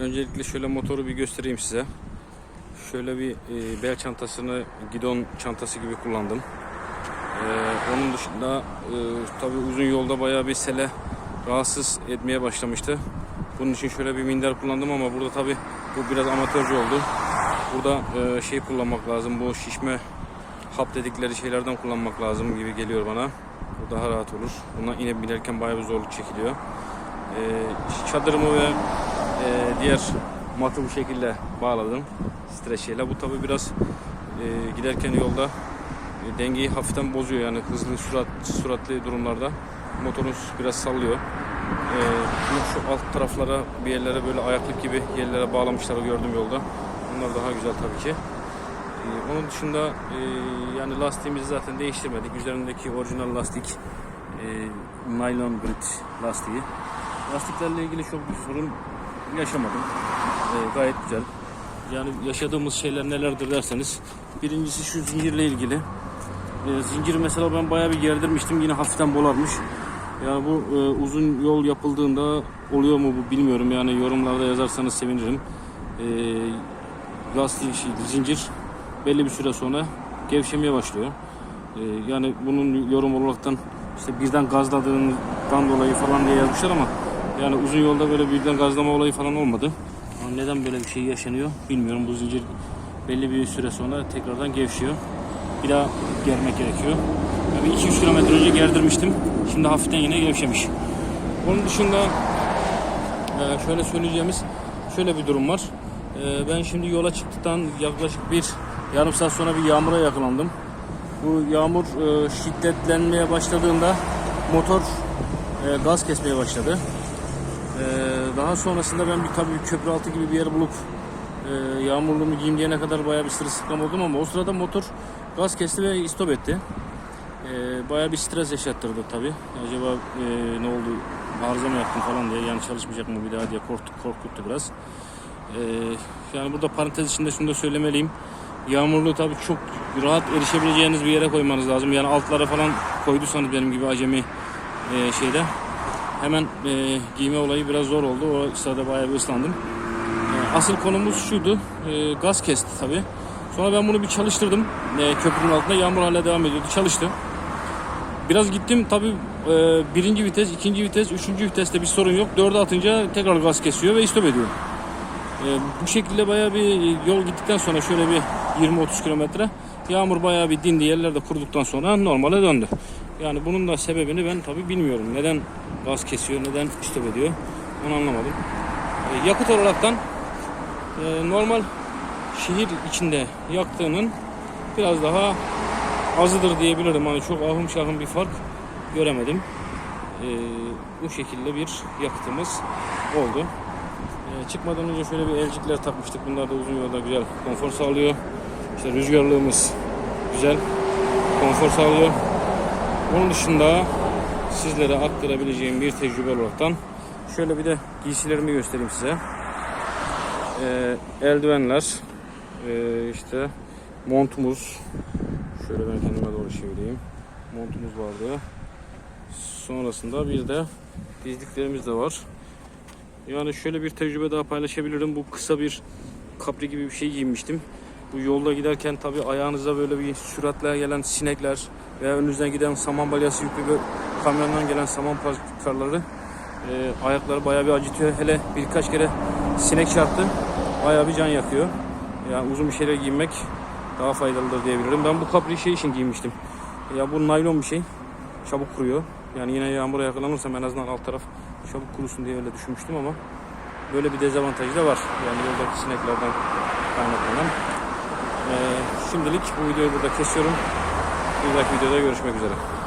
Öncelikle şöyle motoru bir göstereyim size. Şöyle bir e, bel çantasını gidon çantası gibi kullandım. E, onun dışında e, tabii uzun yolda bayağı bir sele rahatsız etmeye başlamıştı. Bunun için şöyle bir minder kullandım ama burada tabii bu biraz amatörce oldu. Burada e, şey kullanmak lazım. Bu şişme hap dedikleri şeylerden kullanmak lazım gibi geliyor bana. Bu daha rahat olur. Buna yine binerken bayağı bir zorluk çekiliyor. E, çadırımı ve e, diğer matı bu şekilde bağladım streçeyle. Bu tabi biraz e, giderken yolda e, dengeyi hafiften bozuyor yani hızlı sürat süratli durumlarda motorun biraz sallıyor. E, şu alt taraflara bir yerlere böyle ayaklık gibi yerlere bağlamışlar gördüm yolda. Bunlar daha güzel tabii ki. E, onun dışında e, yani lastiğimizi zaten değiştirmedik. Üzerindeki orijinal lastik e, nylon grit lastiği. Lastiklerle ilgili çok bir sorun yaşamadım. E, gayet güzel. Yani yaşadığımız şeyler nelerdir derseniz birincisi şu zincirle ilgili. E, zinciri mesela ben bayağı bir gerdirmiştim yine hafiften bolarmış. Yani bu e, uzun yol yapıldığında oluyor mu bu bilmiyorum yani yorumlarda yazarsanız sevinirim. E, lastik şey, zincir belli bir süre sonra gevşemeye başlıyor. E, yani bunun yorum olaraktan işte birden gazladığından dolayı falan diye yazmışlar ama yani uzun yolda böyle birden gazlama olayı falan olmadı. Ama neden böyle bir şey yaşanıyor bilmiyorum. Bu zincir belli bir süre sonra tekrardan gevşiyor. Bir daha germek gerekiyor. Yani 2-3 kilometre önce gerdirmiştim. Şimdi hafiften yine gevşemiş. Onun dışında e, şöyle söyleyeceğimiz şöyle bir durum var. E, Ben şimdi yola çıktıktan yaklaşık bir yarım saat sonra bir yağmura yakalandım. Bu yağmur e, şiddetlenmeye başladığında motor gaz kesmeye başladı. Ee, daha sonrasında ben bir tabii köprü altı gibi bir yer bulup e, yağmurluğumu giyeyim diyene kadar bayağı bir sırılsıklam oldum ama o sırada motor gaz kesti ve istop etti. Ee, bayağı bir stres yaşattırdı tabii. Acaba e, ne oldu arıza mı yaptım falan diye yani çalışmayacak mı bir daha diye korktu, korkuttu biraz. Ee, yani burada parantez içinde şunu da söylemeliyim. Yağmurluğu tabii çok rahat erişebileceğiniz bir yere koymanız lazım. Yani altlara falan koyduysanız benim gibi acemi e, şeyde hemen e, giyme olayı biraz zor oldu. O sırada bayağı bir ıslandım. E, asıl konumuz şuydu. E, gaz kesti tabi. Sonra ben bunu bir çalıştırdım. E, köprünün altında yağmur hala devam ediyordu. Çalıştı. Biraz gittim tabi e, birinci vites, ikinci vites, üçüncü viteste bir sorun yok. Dörde atınca tekrar gaz kesiyor ve istop ediyor. E, bu şekilde bayağı bir yol gittikten sonra şöyle bir 20-30 kilometre yağmur bayağı bir dindi yerlerde kuruduktan sonra normale döndü. Yani bunun da sebebini ben tabi bilmiyorum. Neden gaz kesiyor, neden istop ediyor onu anlamadım. E, yakıt olaraktan e, normal şehir içinde yaktığının biraz daha azıdır diyebilirim. Hani çok ahım şahım bir fark göremedim. E, bu şekilde bir yakıtımız oldu. E, çıkmadan önce şöyle bir elcikler takmıştık. Bunlar da uzun yolda güzel konfor sağlıyor. İşte rüzgarlığımız güzel konfor sağlıyor. Onun dışında sizlere aktarabileceğim bir tecrübe olaraktan şöyle bir de giysilerimi göstereyim size. Ee, eldivenler, ee, işte montumuz, şöyle ben kendime doğru çevireyim. Montumuz vardı. Sonrasında bir de dizliklerimiz de var. Yani şöyle bir tecrübe daha paylaşabilirim. Bu kısa bir kapri gibi bir şey giymiştim. Bu yolda giderken tabi ayağınıza böyle bir süratle gelen sinekler veya önünüzden giden saman balyası yüklü bir kamyondan gelen saman parçaları e, ayakları bayağı bir acıtıyor. Hele birkaç kere sinek çarptı. Bayağı bir can yakıyor. Yani uzun bir şeyler giymek daha faydalıdır diyebilirim. Ben bu kapri şey için giymiştim. Ya bu naylon bir şey. Çabuk kuruyor. Yani yine yağmura yakalanırsam en azından alt taraf çabuk kurusun diye öyle düşünmüştüm ama böyle bir dezavantajı da var. Yani yoldaki sineklerden kaynaklanan. Ee, şimdilik bu videoyu burada kesiyorum. Bir dahaki videoda görüşmek üzere.